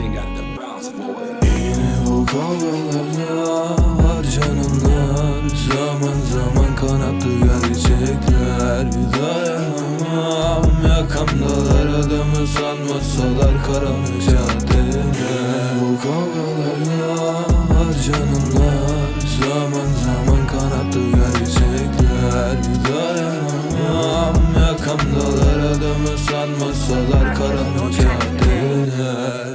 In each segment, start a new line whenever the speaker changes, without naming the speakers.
King at the bounce boy Yine bu kavgalarla harcananlar Zaman zaman kanatlı gerçekler. Dayanamam yakamdalar adamı sanmasalar karanlık caddeler.
Bu kavgalarla harcananlar Zaman zaman kanatlı gerçekler.
Dayanamam yakamdalar adamı sanmasalar karanlık caddeler.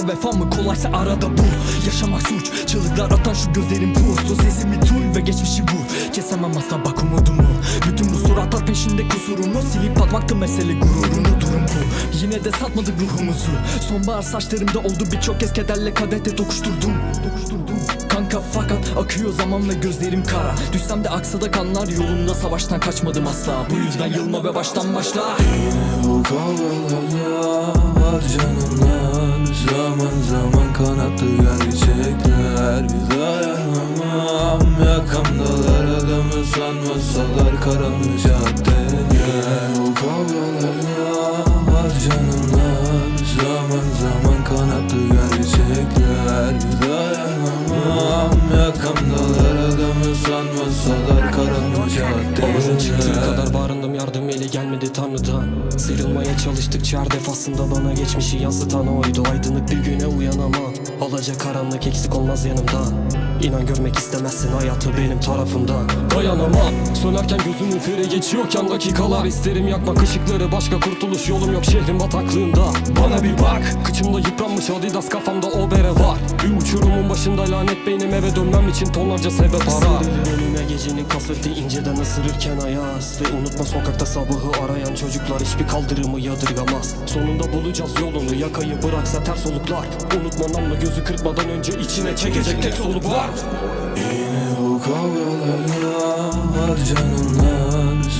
İnsanda vefa mı kolaysa arada bu. Yaşamak suç çığlıklar atan şu gözlerin pus O sesimi duy ve geçmişi vur. Kesemem asla bak umudumu. Bütün bu suratlar peşinde kusurumu. Silip atmaktı mesele gururunu durum bu. Yine de satmadık ruhumuzu. Sonbahar saçlarımda oldu birçok kez kederle kadehte dokuşturdum Dokuşturdum Kanka fakat akıyor zaman ve gözlerim kara. Düşsem de aksa da kanlar yolunda savaştan kaçmadım asla. Bu yüzden yılma ve baştan başla.
Bu kavgalarla harcananlar Zaman zaman kanattı gerçekler Bir dayanamam. Yakamdalar adamı sanmasalar karanlık caddede Bu kavgalarla harcananlar Zaman zaman kanattı gerçekler Bir dayanamam. Yakamdalar adamı sanmasalar
eli gelmedi tanrıdan Sıyrılmaya çalıştıkça her defasında bana geçmişi yansıtan oydu. Aydınlık bir güne uyanamam. Olacak karanlık eksik olmaz yanımda. İnan görmek istemezsin hayatı benim tarafımdan. Dayanamam. Sönerken gözümün feri geçiyorken dakikalar isterim. Yakmak ışıkları Başka kurtuluş yolum yok şehrin bataklığında. Bana bir bak. Kıçımda yıpranmış adidas kafamda o bere var. Bir uçurumun başında lanet beynim eve dönmem için tonlarca sebep arar. Serilir önüme gecenin kasveti inceden ısırırken ayaz. Ve unutma sokakta sabahı arayan çocuklar hiçbir kaldırımı yadırgamaz. Sonunda bulacağız yolunu yakayı bıraksa ters soluklar Unutma namlu gözü kırpmadan önce içine çekecek tek soluk var
Yine bu kavgalarla harcananlar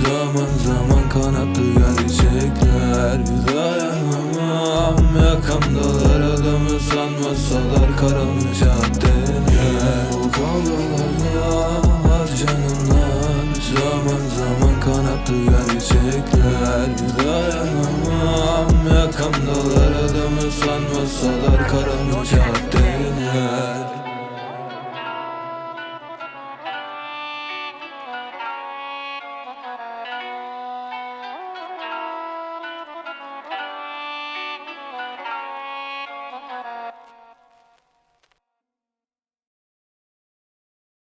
Zaman zaman kanattı gerçekler. Dayanamam. Yakamdalar adamı sanmasalar karanlık caddede gerçeklerden